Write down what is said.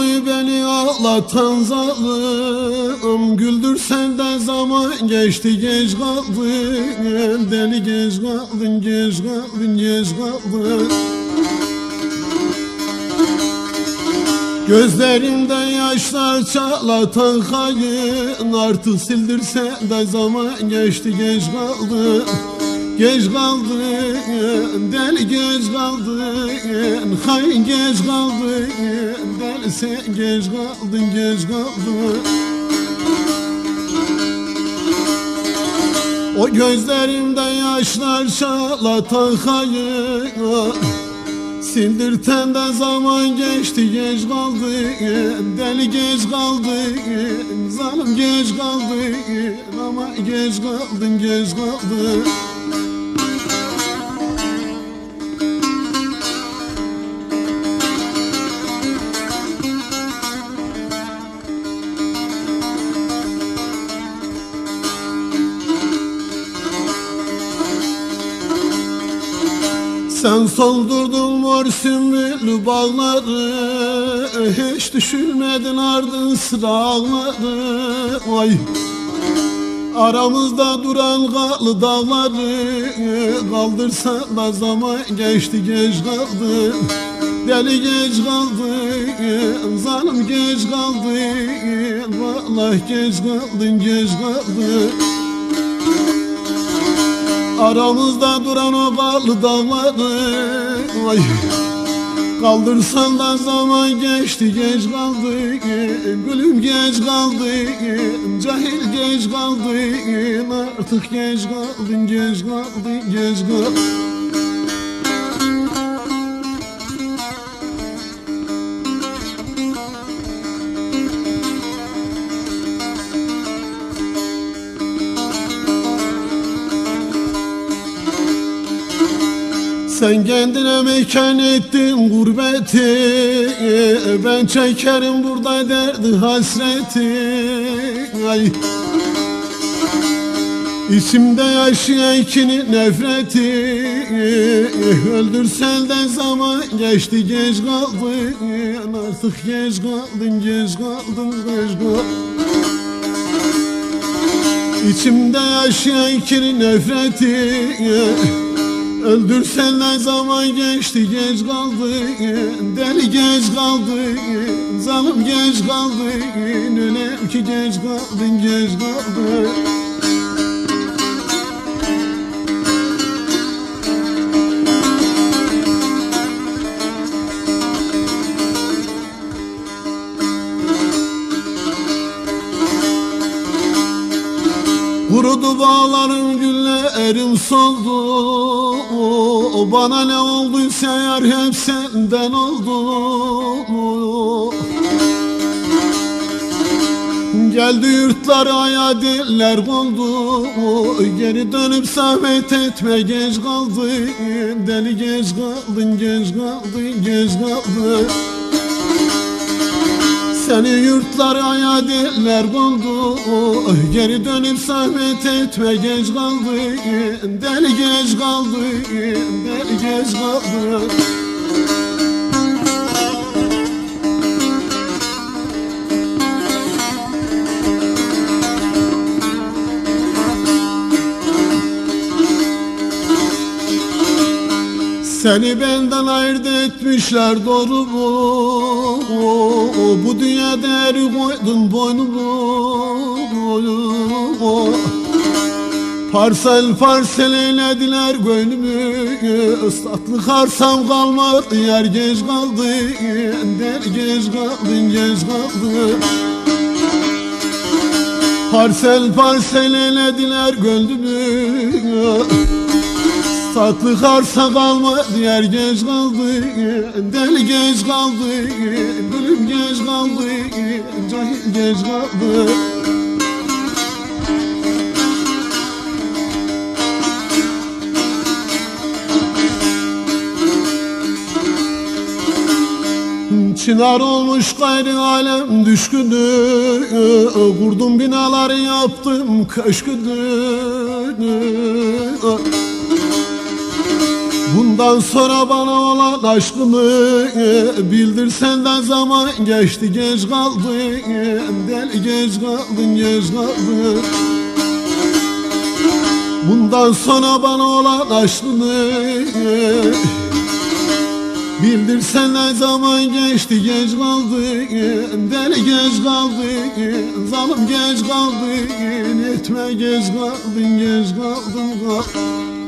beni ağlatan zalim. Güldürsen de zaman geçti geç kaldın. Deli geç kaldın geç kaldın geç kaldın. Gözlerimde yaşlar çalatan hayın Artık sildirse de zaman geçti geç kaldı Geç kaldın, deli geç kaldın Hain geç kaldın, deli sen geç kaldın, geç kaldın O gözlerimde yaşlar çalatan hayın Sindirten de zaman geçti geç kaldı Deli geç kaldı Zalim geç kaldı Ama geç kaldın geç kaldın Sen soldurdun mor sümbüllü bağları. Hiç düşünmedin ardın sırağları Ay Aramızda duran kalı dağları. Kaldırsan da zaman geçti geç kaldı. Deli geç kaldı Zalim geç kaldı. Vallahi geç kaldın geç kaldı Aramızda duran o karlı dağları Vay. Kaldırsan da zaman geçti geç kaldı Gülüm geç kaldı Cahil geç kaldı Artık geç kaldın geç kaldın geç kaldın Sen kendine mekan ettin gurbeti. Ben çekerim burada derdi hasreti. Ay. İçimde yaşayan kini nefreti. Öldürsen de zaman geçti geç kaldın. Artık geç kaldın geç kaldın geç kaldın. İçimde yaşayan kini nefreti Öldürsen ne zaman geçti? Geç kaldı Deli geç kaldı Zalim geç kaldı Önem ki geç kaldın geç kaldı Kurudu bağlarım güllerim soldu. Bana ne olduysa yar hep senden oldu. Geldi yurtlara diller kondu Geri dönüp zahmet etme geç kaldı Deli geç kaldın geç kaldın geç kaldın seni yurtlara diller kondu Geri dönüp zahmet etme geç kaldı Deli geç kaldı Deli geç kaldı Seni benden ayırt etmişler doğru mu? Bu dünya değeri koydun boynumu. Parsel parsel eylediler gönlümü. Islatlı karsam kalmadı yer geç kaldı. Der geç kaldın geç kaldı. Parsel parsel eylediler gönlümü Tatlı karsa kalma diğer geç kaldı. Deli geç kaldı Gülüm geç kaldı Cahil geç kaldı. Çınar olmuş gayrı alem düşkünü Kurdum binaları yaptım köşkünü Bundan sonra bana olan aşkını Bildirsen de zaman geçti geç kaldın. Deli geç kaldın geç kaldın. Bundan sonra bana olan aşkını Bildirsen ne zaman geçti geç kaldı Deli geç kaldı Zalim geç kaldı Etme geç kaldın geç kaldın. kal-